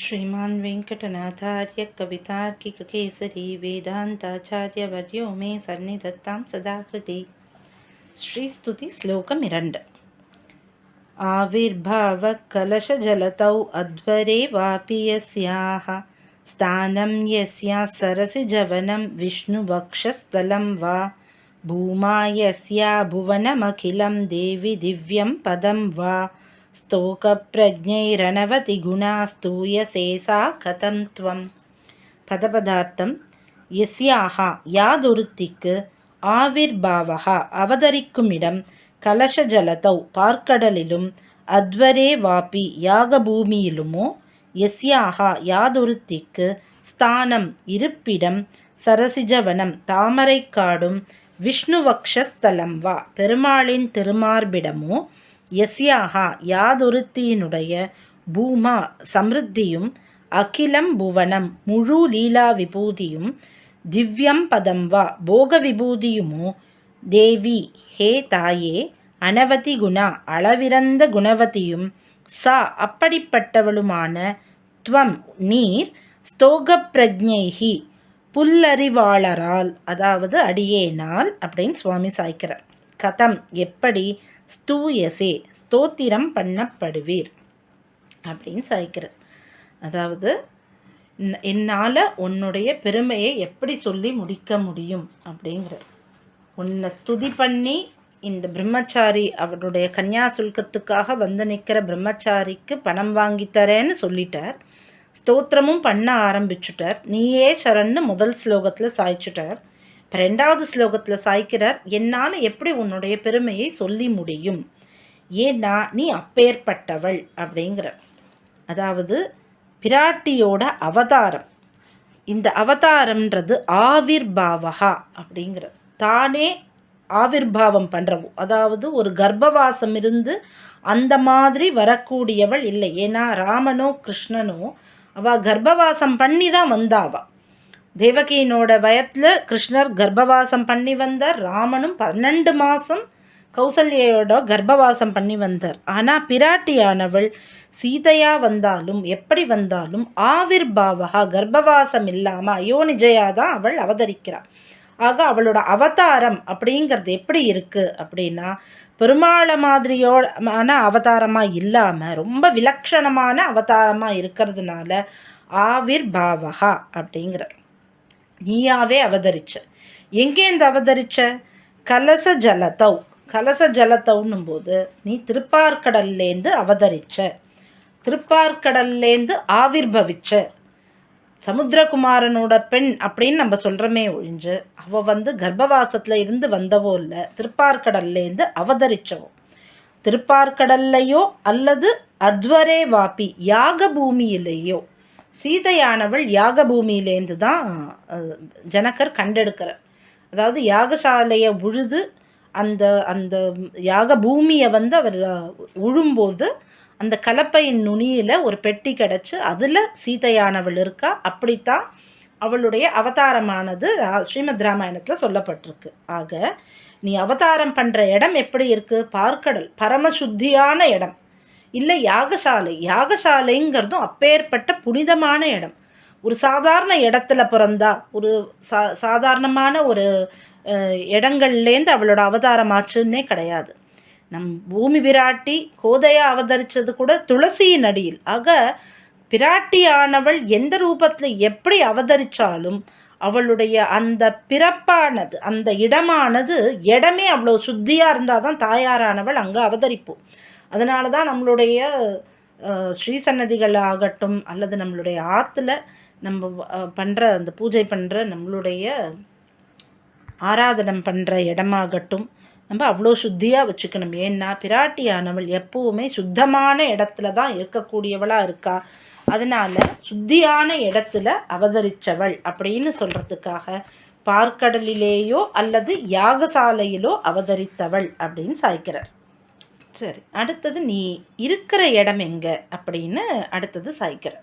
श्रीमान् वेङ्कटनाथार्य कवितार्किककेसरी वेदान्ताचार्यवर्यो मे सन्निधत्तां सदा कृति श्रीस्तुति श्लोकमिरण्ड आविर्भावकलशजलतौ अध्वरे वापि यस्याः स्थानं यस्या सरसिजवनं विष्णुवक्षस्थलं वा। भूमा यस्या भुवनमखिलं देवि दिव्यं पदं वा స్తోకప్రజ్ఞైరనవతి గుణా స్తూయసే సా కథం త్వం பதபதார்த்தம் எஸ்யாகா யாதுருத்திக்கு ஆவிர்பாவகா அவதரிக்குமிடம் கலச ஜலதௌ பார்க்கடலிலும் அத்வரே வாபி யாக பூமியிலுமோ எஸ்யாகா யாதுருத்திக்கு ஸ்தானம் இருப்பிடம் சரசிஜவனம் தாமரைக்காடும் விஷ்ணுவக்ஷஸ்தலம் வா பெருமாளின் திருமார்பிடமோ யஸ்யாகா யாதொருத்தியினுடைய பூமா சமிருத்தியும் அகிலம் புவனம் முழு லீலா விபூதியும் திவ்யம் பதம் வா போக விபூதியுமோ? தேவி ஹே தாயே அனவதி குணா அளவிறந்த குணவதியும் சா அப்படிப்பட்டவளுமான துவம் நீர் ஸ்தோக பிரஜைஹி புல்லறிவாளரால் அதாவது அடியேனால் அப்படின்னு சுவாமி சாய்க்கிறார். கதம் எப்படி ஸ்தூயசே ஸ்தோத்திரம் பண்ணப்படுவீர் அப்படின்னு சாய்க்கிறார். அதாவது என்னால் உன்னுடைய பெருமையை எப்படி சொல்லி முடிக்க முடியும் அப்படிங்கிறார். உன்னை ஸ்துதி பண்ணி இந்த பிரம்மச்சாரி அவருடைய கன்யா சுல்கத்துக்காக வந்து நிற்கிற பிரம்மச்சாரிக்கு பணம் வாங்கி தரேன்னு சொல்லிட்டார். ஸ்தோத்திரமும் பண்ண ஆரம்பிச்சுட்டார். நீயே சரண்னு முதல் ஸ்லோகத்தில் சாய்ச்சுட்டார். இப்போ ரெண்டாவது ஸ்லோகத்தில் சாய்க்கிறார் என்னால் எப்படி உன்னுடைய பெருமையை சொல்லி முடியும்? ஏன்னா நீ அப்பேற்பட்டவள் அப்படிங்கிற அதாவது பிராட்டியோட அவதாரம். இந்த அவதாரம்ன்றது ஆவிர்பாவகா அப்படிங்கிற தானே ஆவிர்பாவம் பண்ணுறவோ அதாவது ஒரு கர்ப்பவாசம் இருந்து அந்த மாதிரி வரக்கூடியவள் இல்லை. ஏன்னா ராமனோ கிருஷ்ணனோ அவள் கர்ப்பவாசம் பண்ணி தான் வந்தாவா. தேவகியினோட வயத்தில் கிருஷ்ணர் கர்ப்பவாசம் பண்ணி வந்தார் ராமனும் பன்னெண்டு மாதம் கௌசல்யோட கர்ப்பவாசம் பண்ணி வந்தார். ஆனால் பிராட்டியானவள் சீதையா வந்தாலும் எப்படி வந்தாலும் ஆவிர்பாவகா கர்ப்பவாசம் இல்லாமல் அயோனிஜயா தான் அவள் அவதரிக்கிறாள். ஆக அவளோட அவதாரம் அப்படிங்கிறது எப்படி இருக்குது அப்படின்னா பெருமாளை மாதிரியோட அவதாரமாக இல்லாமல் ரொம்ப விலட்சணமான அவதாரமாக இருக்கிறதுனால ஆவிர் பாவகா அப்படிங்கிற நீயாவே அவதரிச்ச. எங்கேருந்து அவதரிச்ச? கலச ஜலதௌ கலச ஜலத்தவுன்னும் போது நீ திருப்பார்கடல்லேருந்து அவதரிச்ச. திருப்பார்கடல்லேருந்து ஆவிர்பவிச்ச. சமுத்திரகுமாரனோட பெண் அப்படின்னு நம்ம சொல்கிறோமே ஒழிஞ்சு அவள் வந்து கர்ப்பவாசத்தில் இருந்து வந்தவோ இல்லை திருப்பார்கடல்லேருந்து அவதரிச்சவோ. திருப்பார்கடல்லையோ அல்லது அத்வரே வாபி யாக பூமியிலேயோ சீதையானவள் யாக பூமியிலேருந்து தான் ஜனகர் கண்டெடுக்கிறார். அதாவது யாகசாலையை உழுது அந்த அந்த யாக பூமியை வந்து அவர் உழும்போது அந்த கலப்பையின் நுனியில் ஒரு பெட்டி கிடச்சி அதில் சீதையானவள் இருக்கா? அப்படித்தான் அவளுடைய அவதாரமானது ரா ஸ்ரீமத் ராமாயணத்தில் சொல்லப்பட்டிருக்கு. ஆக நீ அவதாரம் பண்ணுற இடம் எப்படி இருக்குது பார்க்கடல் பரமசுத்தியான இடம். இல்லை யாகசாலை. யாகசாலைங்கிறதும் அப்பேற்பட்ட புனிதமான இடம். ஒரு சாதாரண இடத்துல பிறந்தா ஒரு சா சாதாரணமான ஒரு இடங்கள்லேருந்து அவளோட அவதாரம் ஆச்சுன்னே கிடையாது. நம் பூமி பிராட்டி கோதையா அவதரித்தது கூட துளசியின் அடியில். ஆக பிராட்டியானவள் எந்த ரூபத்தில் எப்படி அவதரித்தாலும் அவளுடைய அந்த பிறப்பானது அந்த இடமானது இடமே அவ்வளோ சுத்தியாக இருந்தால் தான் தாயாரானவள் அங்கே அவதரிப்போம். அதனால தான் நம்மளுடைய ஸ்ரீசன்னதிகள் ஆகட்டும் அல்லது நம்மளுடைய ஆற்றுல நம்ம பண்ணுற அந்த பூஜை பண்ணுற நம்மளுடைய ஆராதனம் பண்ணுற இடமாகட்டும் நம்ம அவ்வளோ சுத்தியாக வச்சுக்கணும். ஏன்னா பிராட்டியானவள் எப்போவுமே சுத்தமான இடத்துல தான் இருக்கக்கூடியவளாக இருக்கா? அதனால் சுத்தியான இடத்துல அவதரித்தவள் அப்படின்னு சொல்கிறதுக்காக பார்க்கடலிலேயோ அல்லது யாகசாலையிலோ அவதரித்தவள் அப்படின்னு சாய்க்கிறார். சரி அடுத்தது நீ இருக்கிற இடம் எங்கே? அப்படின்னு அடுத்தது சாய்க்கிற.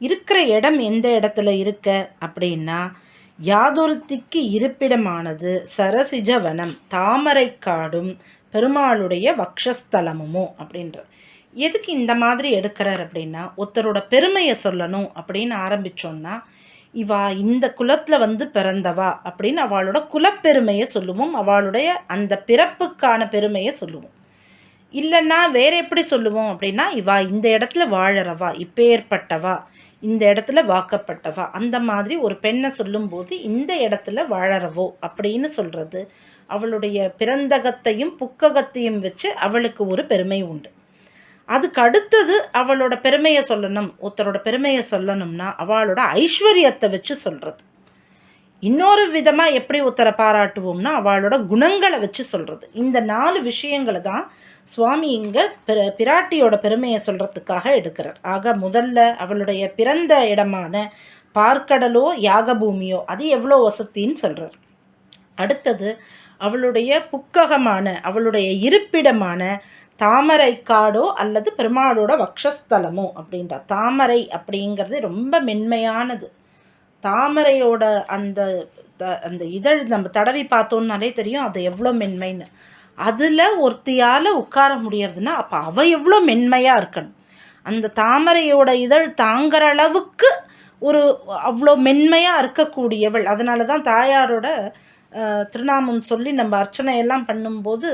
இருக்கிற இடம் எந்த இடத்துல இருக்க? அப்படின்னா யாதொருத்திக்கு இருப்பிடமானது சரசிஜவனம் தாமரை காடும் பெருமாளுடைய வக்ஷஸ்தலமுமோ அப்படின்ற. எதுக்கு இந்த மாதிரி எடுக்கிறார் அப்படின்னா ஒருத்தரோட பெருமையை சொல்லணும் அப்படின்னு ஆரம்பித்தோன்னா இவா இந்த குலத்தில் வந்து பிறந்தவா அப்படின்னு அவளோட குலப்பெருமையை சொல்லுவோம். அவளுடைய அந்த பிறப்புக்கான பெருமையை சொல்லுவோம். இல்லைன்னா வேற எப்படி சொல்லுவோம் அப்படின்னா இவா இந்த இடத்துல வாழறவா இப்பேற்பட்டவா இந்த இடத்துல வாக்கப்பட்டவா அந்த மாதிரி ஒரு பெண்ணை சொல்லும்போது இந்த இடத்துல வாழறவோ அப்படின்னு சொல்கிறது அவளுடைய பிறந்தகத்தையும் புக்ககத்தையும் வச்சு அவளுக்கு ஒரு பெருமை உண்டு. அதுக்கு அடுத்தது அவளோட பெருமையை சொல்லணும். ஒருத்தரோட பெருமையை சொல்லணும்னா அவளோட ஐஸ்வர்யத்தை வச்சு சொல்கிறது இன்னொரு விதமாக எப்படி ஒருத்தரை பாராட்டுவோம்னா அவளோட குணங்களை வச்சு சொல்கிறது இந்த நாலு விஷயங்களை தான் சுவாமி இங்கே பிராட்டியோட பெருமையை சொல்கிறதுக்காக எடுக்கிறார். ஆக முதல்ல அவளுடைய பிறந்த இடமான பார்க்கடலோ யாகபூமியோ அது எவ்வளோ வசத்தின்னு சொல்கிறார் அடுத்தது அவளுடைய புக்ககமான அவளுடைய இருப்பிடமான தாமரை காடோ அல்லது பெருமாளோட வக்ஷஸ்தலமோ அப்படின்ற. தாமரை அப்படிங்கிறது ரொம்ப மென்மையானது. தாமரையோட அந்த அந்த இதழ் நம்ம தடவி பார்த்தோன்னாலே தெரியும் அது எவ்வளோ மென்மைன்னு. அதில் ஒருத்தியால் உட்கார முடியறதுன்னா அப்போ அவள் எவ்வளோ மென்மையாக இருக்கணும். அந்த தாமரையோட இதழ் தாங்கிற அளவுக்கு ஒரு அவ்வளோ மென்மையாக இருக்கக்கூடியவள். அதனால தான் தாயாரோட திருநாமம் சொல்லி நம்ம அர்ச்சனையெல்லாம் பண்ணும்போது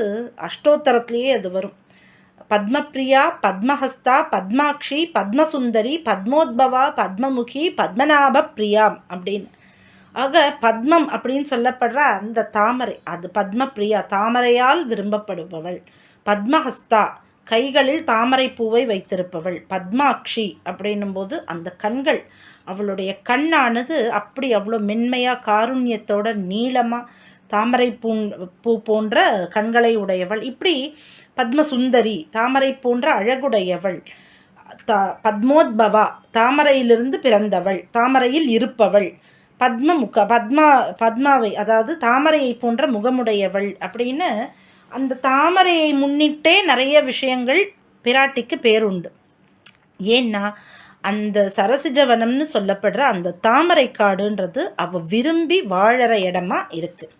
அஷ்டோத்தரத்துலேயே அது வரும். பத்மப்ரியா பத்மஹஸ்தா பத்மாக்ஷி பத்மசுந்தரி பத்மோத்பவா பத்மமுகி பத்மநாப பிரியாம் அப்படின்னு. ஆக பத்மம் அப்படின்னு சொல்லப்படுற அந்த தாமரை அது பத்மப்ரியா தாமரையால் விரும்பப்படுபவள். பத்மஹஸ்தா கைகளில் தாமரை பூவை வைத்திருப்பவள். பத்மாக்ஷி அப்படின்னும் போது அந்த கண்கள் அவளுடைய கண்ணானது அப்படி அவ்வளோ மென்மையாக காருண்யத்தோட நீளமாக தாமரை பூ பூ போன்ற கண்களை உடையவள். இப்படி பத்மசுந்தரி தாமரை போன்ற அழகுடையவள். த பத்மோத்பவா தாமரையிலிருந்து பிறந்தவள் தாமரையில் இருப்பவள். பத்ம முக பத்மா பத்மாவை அதாவது தாமரையை போன்ற முகமுடையவள் அப்படின்னு அந்த தாமரையை முன்னிட்டே நிறைய விஷயங்கள் பிராட்டிக்கு பேருண்டு. ஏன்னா அந்த சரசிஜவனம்னு சொல்லப்படுற அந்த தாமரை காடுன்றது அவள் விரும்பி வாழற இடமா இருக்குது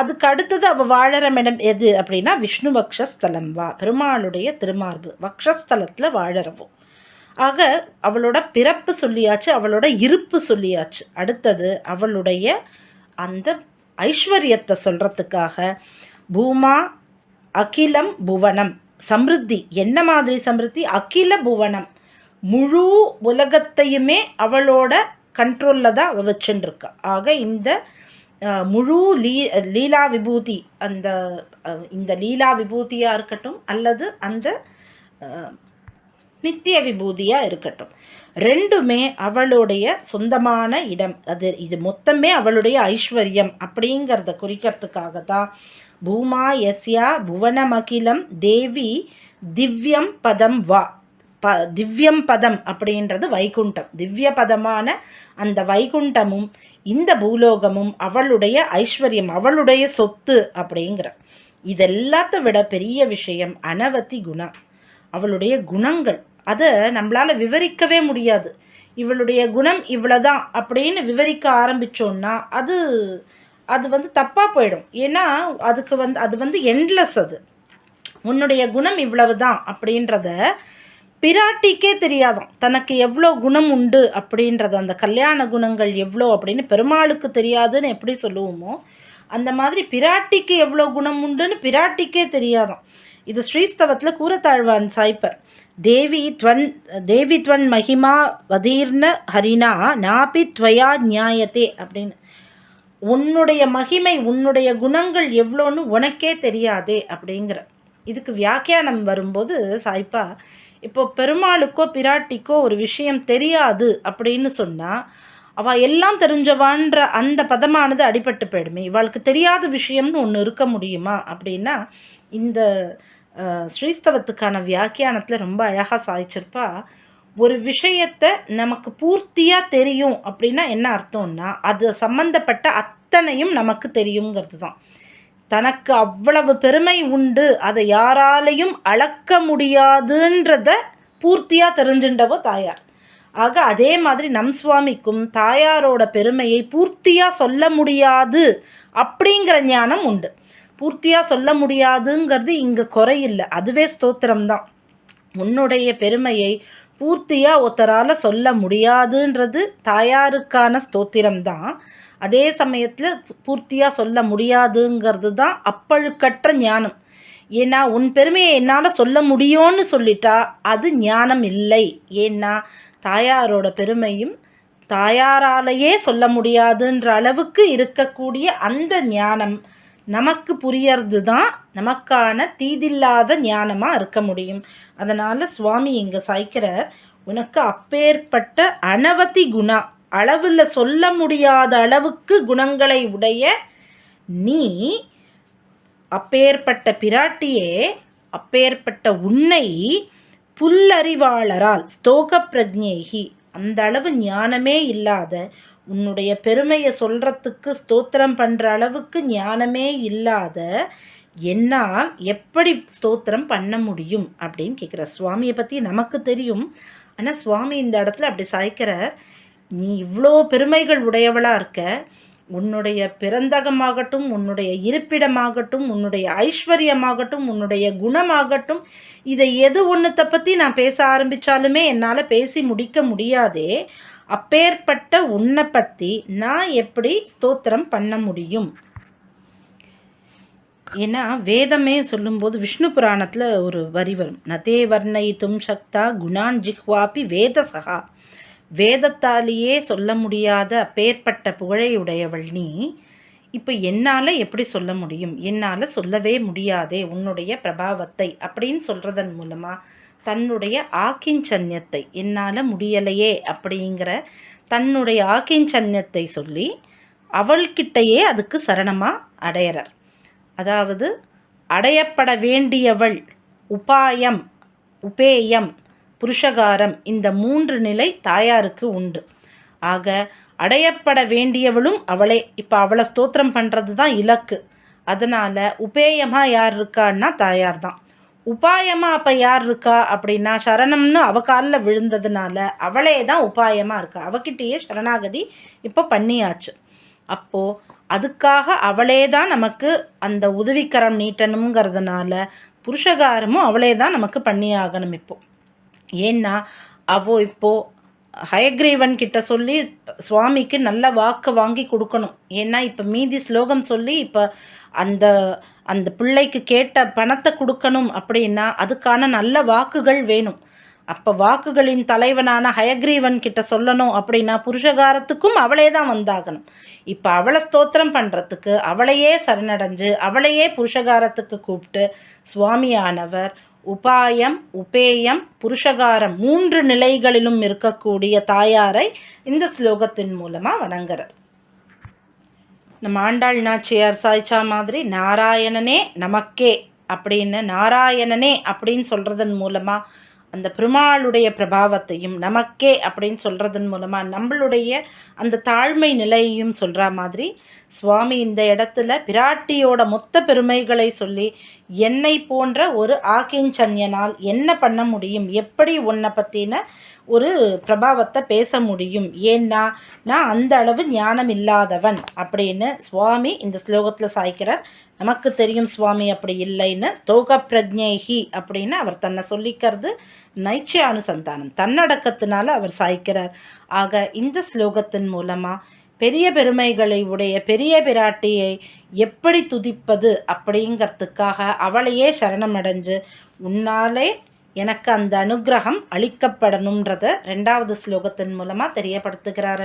அதுக்கு அடுத்தது அவள் வாழற இடம் எது அப்படின்னா விஷ்ணு வக்ஷஸ்தலம் வா. பெருமாளுடைய திருமார்பு. வக்ஷஸ்தலத்தில் வாழறவும் ஆக அவளோட பிறப்பு சொல்லியாச்சு அவளோட இருப்பு சொல்லியாச்சு. அடுத்தது அவளுடைய அந்த ஐஸ்வர்யத்தை சொல்கிறதுக்காக பூமா அகிலம் புவனம். சம்ருத்தி. என்ன மாதிரி சம்ருத்தி? அகில புவனம். முழு உலகத்தையுமே அவளோட கண்ட்ரோலில் தான் அவள் வச்சுட்டுருக்கா ஆக இந்த முழு லீ லீலா விபூதி அந்த இந்த லீலா விபூதியாக இருக்கட்டும் அல்லது அந்த நித்திய விபூதியாக இருக்கட்டும். ரெண்டுமே அவளுடைய சொந்தமான இடம். அது இது மொத்தமே அவளுடைய ஐஸ்வர்யம் அப்படிங்கிறத குறிக்கிறதுக்காக தான் பூமா எஸ்யா புவனமகிலம் தேவி திவ்யம் பதம் வா. ப திவ்யம் பதம் அப்படின்றது வைகுண்டம். திவ்ய பதமான அந்த வைகுண்டமும் இந்த பூலோகமும் அவளுடைய ஐஸ்வர்யம் அவளுடைய சொத்து அப்படிங்கிற. இதெல்லாத்த விட பெரிய விஷயம் அனவதி குணா அவளுடைய குணங்கள். அதை நம்மளால் விவரிக்கவே முடியாது. இவளுடைய குணம் இவ்வளோதான் அப்படின்னு விவரிக்க ஆரம்பித்தோன்னா அது அது வந்து தப்பாக போயிடும். ஏன்னா அதுக்கு வந்து அது வந்து என்லெஸ் அது. உன்னுடைய குணம் இவ்வளவு தான் அப்படின்றத பிராட்டிக்கே தெரியாதான் தனக்கு எவ்வளோ குணம் உண்டு அப்படின்றது அந்த கல்யாண குணங்கள் எவ்வளோ அப்படின்னு பெருமாளுக்கு தெரியாதுன்னு எப்படி சொல்லுவோமோ அந்த மாதிரி பிராட்டிக்கு எவ்வளோ குணம் உண்டுன்னு பிராட்டிக்கே தெரியாதான் இது ஸ்ரீஸ்தவத்தில் கூறத்தாழ்வான் சாய்ப்பர். தேவி துவன் தேவி துவன் மகிமா வதீர்ண ஹரினா நாபி துவயா நியாயத்தே அப்படின்னு. உன்னுடைய மகிமை உன்னுடைய குணங்கள் எவ்வளோன்னு உனக்கே தெரியாதே அப்படிங்கிற. இதுக்கு வியாக்கியானம் வரும்போது சாய்ப்பா இப்போ பெருமாளுக்கோ பிராட்டிக்கோ ஒரு விஷயம் தெரியாது அப்படின்னு சொன்னால் அவள் எல்லாம் தெரிஞ்சவான்ற அந்த பதமானது அடிபட்டு போயிடுமே. இவளுக்கு தெரியாத விஷயம்னு ஒன்று இருக்க முடியுமா? அப்படின்னா இந்த ஸ்ரீஸ்தவத்துக்கான வியாக்கியானத்தில் ரொம்ப அழகாக சாய்ச்சிருப்பா ஒரு விஷயத்தை நமக்கு பூர்த்தியாக தெரியும் அப்படின்னா என்ன அர்த்தம்னா அது சம்மந்தப்பட்ட அத்தனையும் நமக்கு தெரியுங்கிறது தான் தனக்கு அவ்வளவு பெருமை உண்டு. அதை யாராலையும் அளக்க முடியாதுன்றத பூர்த்தியாக தெரிஞ்சுண்டவோ தாயார். ஆக அதே மாதிரி நம் சுவாமிக்கும் தாயாரோட பெருமையை பூர்த்தியாக சொல்ல முடியாது அப்படிங்கிற ஞானம் உண்டு. பூர்த்தியாக சொல்ல முடியாதுங்கிறது இங்கே குறையில்லை அதுவே ஸ்தோத்திரம்தான் உன்னுடைய பெருமையை பூர்த்தியாக ஒருத்தரால் சொல்ல முடியாதுன்றது தாயாருக்கான ஸ்தோத்திரம்தான் அதே சமயத்தில் பூர்த்தியாக சொல்ல முடியாதுங்கிறது தான் அப்பழுக்கற்ற ஞானம். ஏன்னா உன் பெருமையை என்னால் சொல்ல முடியும்னு சொல்லிட்டா அது ஞானம் இல்லை. ஏன்னா தாயாரோட பெருமையும் தாயாராலேயே சொல்ல முடியாதுன்ற அளவுக்கு இருக்கக்கூடிய அந்த ஞானம் நமக்கு புரியறது தான் நமக்கான தீதில்லாத ஞானமாக இருக்க முடியும். அதனால் சுவாமி இங்கே சாய்க்கிறார் உனக்கு அப்பேற்பட்ட அனவதி குணா அளவில் சொல்ல முடியாத அளவுக்கு குணங்களை உடைய நீ அப்பேற்பட்ட பிராட்டியே அப்பேற்பட்ட உன்னை புல்லறிவாளரால் ஸ்தோக பிரஜேகி அந்த அளவு ஞானமே இல்லாத உன்னுடைய பெருமையை சொல்கிறதுக்கு ஸ்தோத்திரம் பண்ணுற அளவுக்கு ஞானமே இல்லாத என்னால் எப்படி ஸ்தோத்திரம் பண்ண முடியும் அப்படின்னு கேட்குற சுவாமியை பற்றி நமக்கு தெரியும். ஆனால் சுவாமி இந்த இடத்துல அப்படி சாய்க்கிறார். நீ இவ்வளோ பெருமைகள் உடையவளாக இருக்க உன்னுடைய பிறந்தகமாகட்டும் உன்னுடைய இருப்பிடமாகட்டும் உன்னுடைய ஐஸ்வர்யமாகட்டும் உன்னுடைய குணமாகட்டும் இதை எது ஒன்றுத்தை பற்றி நான் பேச ஆரம்பித்தாலுமே என்னால் பேசி முடிக்க முடியாதே. அப்பேற்பட்ட உன்னை பற்றி நான் எப்படி ஸ்தோத்திரம் பண்ண முடியும்? ஏன்னா வேதமே சொல்லும்போது விஷ்ணு புராணத்தில் ஒரு வரி வரும். நதே வர்ணயித்தும் தும் சக்தா குணான் ஜிஹ்வாபி வேதசகா. வேதத்தாலேயே சொல்ல முடியாத அப்பேற்பட்ட புகழையுடையவள் நீ. இப்போ என்னால் எப்படி சொல்ல முடியும்? என்னால் சொல்லவே முடியாதே உன்னுடைய பிரபாவத்தை அப்படின்னு சொல்கிறதன் மூலமாக தன்னுடைய ஆக்கிஞ்சன்யத்தை என்னால் முடியலையே அப்படிங்கிற தன்னுடைய ஆக்கிஞ்சன்யத்தை சொல்லி அவள்கிட்டையே அதுக்கு சரணமாக அடையிறார். அதாவது அடையப்பட வேண்டியவள் உபாயம் உபேயம் புருஷகாரம் இந்த மூன்று நிலை தாயாருக்கு உண்டு. ஆக அடையப்பட வேண்டியவளும் அவளே. இப்போ அவளை ஸ்தோத்திரம் பண்ணுறது தான் இலக்கு. அதனால் உபேயமாக யார் இருக்கான்னா தாயார் தான் உபாயமாக அப்போ யார் இருக்கா அப்படின்னா சரணம்னு அவ காலில் விழுந்ததுனால அவளே தான் உபாயமாக இருக்கா. அவகிட்டேயே சரணாகதி இப்போ பண்ணியாச்சு. அப்போது அதுக்காக அவளே தான் நமக்கு அந்த உதவிக்கரம் நீட்டணுங்கிறதுனால புருஷகாரமும் அவளே தான் நமக்கு பண்ணியாகணும் இப்போது ஏன்னா அவோ இப்போது ஹயக்ரீவன் கிட்ட சொல்லி சுவாமிக்கு நல்ல வாக்கு வாங்கி கொடுக்கணும். ஏன்னா இப்போ மீதி ஸ்லோகம் சொல்லி இப்போ அந்த அந்த பிள்ளைக்கு கேட்ட பணத்தை கொடுக்கணும் அப்படின்னா அதுக்கான நல்ல வாக்குகள் வேணும். அப்போ வாக்குகளின் தலைவனான ஹயக்ரீவன் கிட்ட சொல்லணும் அப்படின்னா புருஷகாரத்துக்கும் அவளே தான் வந்தாகணும். இப்போ அவளை ஸ்தோத்திரம் பண்ணுறதுக்கு அவளையே சரணடைஞ்சு அவளையே புருஷகாரத்துக்கு கூப்பிட்டு சுவாமியானவர் உபாயம் உபேயம் புருஷகாரம் மூன்று நிலைகளிலும் இருக்கக்கூடிய தாயாரை இந்த ஸ்லோகத்தின் மூலமாக வணங்குறார். நம்ம ஆண்டாள் நாச்சியார் சாய்ச்சா மாதிரி நாராயணனே நமக்கே அப்படின்னு நாராயணனே அப்படின்னு சொல்கிறதன் மூலமாக அந்த பெருமாளுடைய பிரபாவத்தையும் நமக்கே அப்படின்னு சொல்கிறதன் மூலமாக நம்மளுடைய அந்த தாழ்மை நிலையையும் சொல்கிற மாதிரி சுவாமி இந்த இடத்துல பிராட்டியோட மொத்த பெருமைகளை சொல்லி என்னை போன்ற ஒரு ஆக்கிஞ்சன்யனால் என்ன பண்ண முடியும்? எப்படி உன்னை பற்றின ஒரு பிரபாவத்தை பேச முடியும்? ஏன்னா நான் அந்த அளவு ஞானம் இல்லாதவன் அப்படின்னு சுவாமி இந்த ஸ்லோகத்தில் சாய்க்கிறார். நமக்கு தெரியும் சுவாமி அப்படி இல்லைன்னு ஸ்தோக பிரஜைஹி அப்படின்னு அவர் தன்னை சொல்லிக்கிறது நைச்சய அனுசந்தானம். தன்னடக்கத்தினால அவர் சாய்க்கிறார். ஆக இந்த ஸ்லோகத்தின் மூலமாக பெரிய பெருமைகளை உடைய பெரிய பிராட்டியை எப்படி துதிப்பது அப்படிங்கிறதுக்காக அவளையே சரணமடைஞ்சு உன்னாலே எனக்கு அந்த அனுகிரகம் அளிக்கப்படணுன்றத ரெண்டாவது ஸ்லோகத்தின் மூலமாக தெரியப்படுத்துகிறார்